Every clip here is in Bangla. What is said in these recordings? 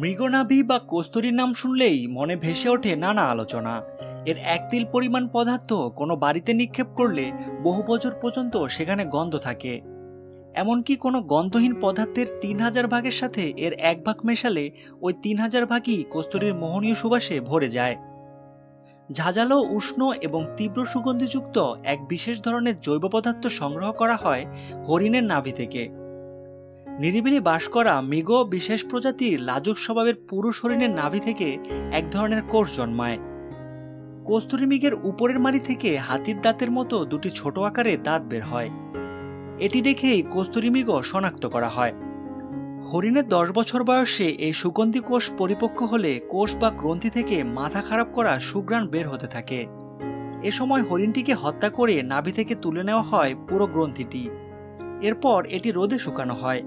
মৃগনাভি বা কস্তুরীর নাম শুনলেই মনে ভেসে ওঠে নানা আলোচনা। এর এক তিল পরিমাণ পদার্থ কোনো বাড়িতে নিক্ষেপ করলে বহু বছর পর্যন্ত সেখানে গন্ধ থাকে। এমনকি কোনো গন্ধহীন পদার্থের তিন হাজার ভাগের সাথে এর এক ভাগ মেশালে ওই তিন হাজার ভাগই কস্তুরীর মোহনীয় সুবাসে ভরে যায়। ঝাঁঝালো, উষ্ণ এবং তীব্র সুগন্ধিযুক্ত এক বিশেষ ধরনের জৈব পদার্থ সংগ্রহ করা হয় হরিণের নাভি থেকে। নিরিবিলি বাস করা মৃগ বিশেষ প্রজাতির লাজুক স্বভাবের পুরুষ হরিণের নাভি থেকে এক ধরনের কোষ জন্মায়। কস্তুরী মৃগের উপরের মাড়ি থেকে হাতির দাঁতের মতো দুটি ছোট আকারে দাঁত বের হয়। এটি দেখেই কস্তুরী মৃগ শনাক্ত করা হয়। হরিণের দশ বছর বয়সে এই সুগন্ধি কোষ পরিপক্ক হলে কোষ বা গ্রন্থি থেকে মাথা খারাপ করা সুগ্রাণ বের হতে থাকে। এ সময় হরিণটিকে হত্যা করে নাভি থেকে তুলে নেওয়া হয় পুরো গ্রন্থিটি। এরপর এটি রোদে শুকানো হয়।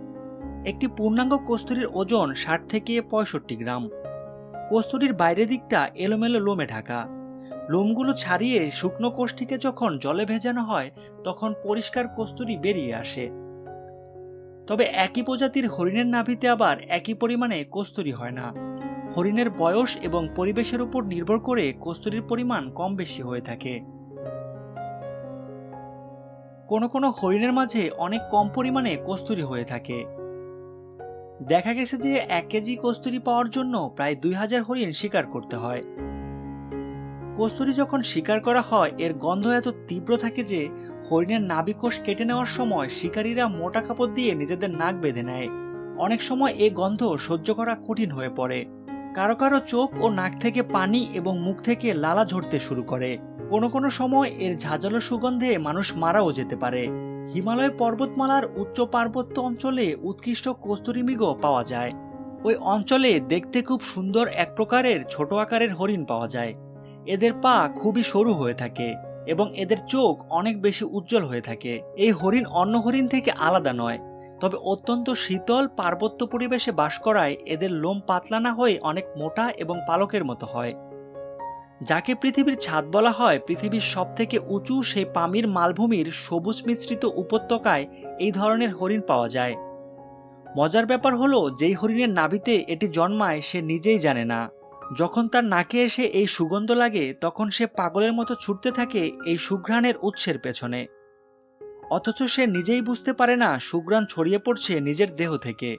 একটি পূর্ণাঙ্গ কস্তুরীর ওজন ষাট থেকে পঁয়ষট্টি গ্রাম। কস্তুরীর বাইরের দিকটা এলোমেলো লোমে ঢাকা। লোমগুলো ছাড়িয়ে শুকনো কোষটিকে যখন জলে ভেজানো হয়, তখন পরিষ্কার কস্তুরি বেরিয়ে আসে। তবে একই প্রজাতির হরিণের নাভিতে আবার একই পরিমাণে কস্তুরি হয় না। হরিণের বয়স এবং পরিবেশের উপর নির্ভর করে কস্তুরির পরিমাণ কম বেশি হয়ে থাকে। কোনো কোনো হরিণের মাঝে অনেক কম পরিমাণে কস্তুরি হয়ে থাকে। দেখা গেছে যে এক কেজি কস্তুরি পাওয়ার জন্য প্রায় দুই হাজার হরিণ শিকার করতে হয়। কস্তুরি যখন শিকার করা হয়, এর গন্ধ এত তীব্র থাকে যে হরিণের নাবিকোষ কেটে নেওয়ার সময় শিকারীরা মোটা কাপড় দিয়ে নিজেদের নাক বেঁধে নেয়। অনেক সময় এ গন্ধ সহ্য করা কঠিন হয়ে পড়ে। কারও কারও চোখ ও নাক থেকে পানি এবং মুখ থেকে লালা ঝরতে শুরু করে। কোনো কোনো সময় এর ঝাঁঝালো সুগন্ধে মানুষ মারাও যেতে পারে। হিমালয় পর্বতমালার উচ্চ পার্বত্য অঞ্চলে উৎকৃষ্ট কস্তুরী মৃগ পাওয়া যায়। ওই অঞ্চলে দেখতে খুব সুন্দর এক প্রকারের ছোট আকারের হরিণ পাওয়া যায়। এদের পা খুবই সরু হয়ে থাকে এবং এদের চোখ অনেক বেশি উজ্জ্বল হয়ে থাকে। এই হরিণ অন্য হরিণ থেকে আলাদা নয়, তবে অত্যন্ত শীতল পার্বত্য পরিবেশে বাস করায় এদের লোম পাতলা না হয়ে অনেক মোটা এবং পালকের মতো হয়। যাকে পৃথিবীর ছাদ বলা হয়, পৃথিবীর সবথেকে উঁচু সেই পামির মালভূমির সবুজ মিশ্রিত উপত্যকায় এই ধরনের হরিণ পাওয়া যায়। মজার ব্যাপার হলো, যেই হরিণের নাভিতে এটি জন্মায়, সে নিজেই জানে না। যখন তার নাকে এসে এই সুগন্ধ লাগে, তখন সে পাগলের মতো ছুটতে থাকে এই সুঘ্রাণের উৎসের পেছনে। অথচ সে নিজেই বুঝতে পারে না, সুঘ্রাণ ছড়িয়ে পড়ছে নিজের দেহ থেকে।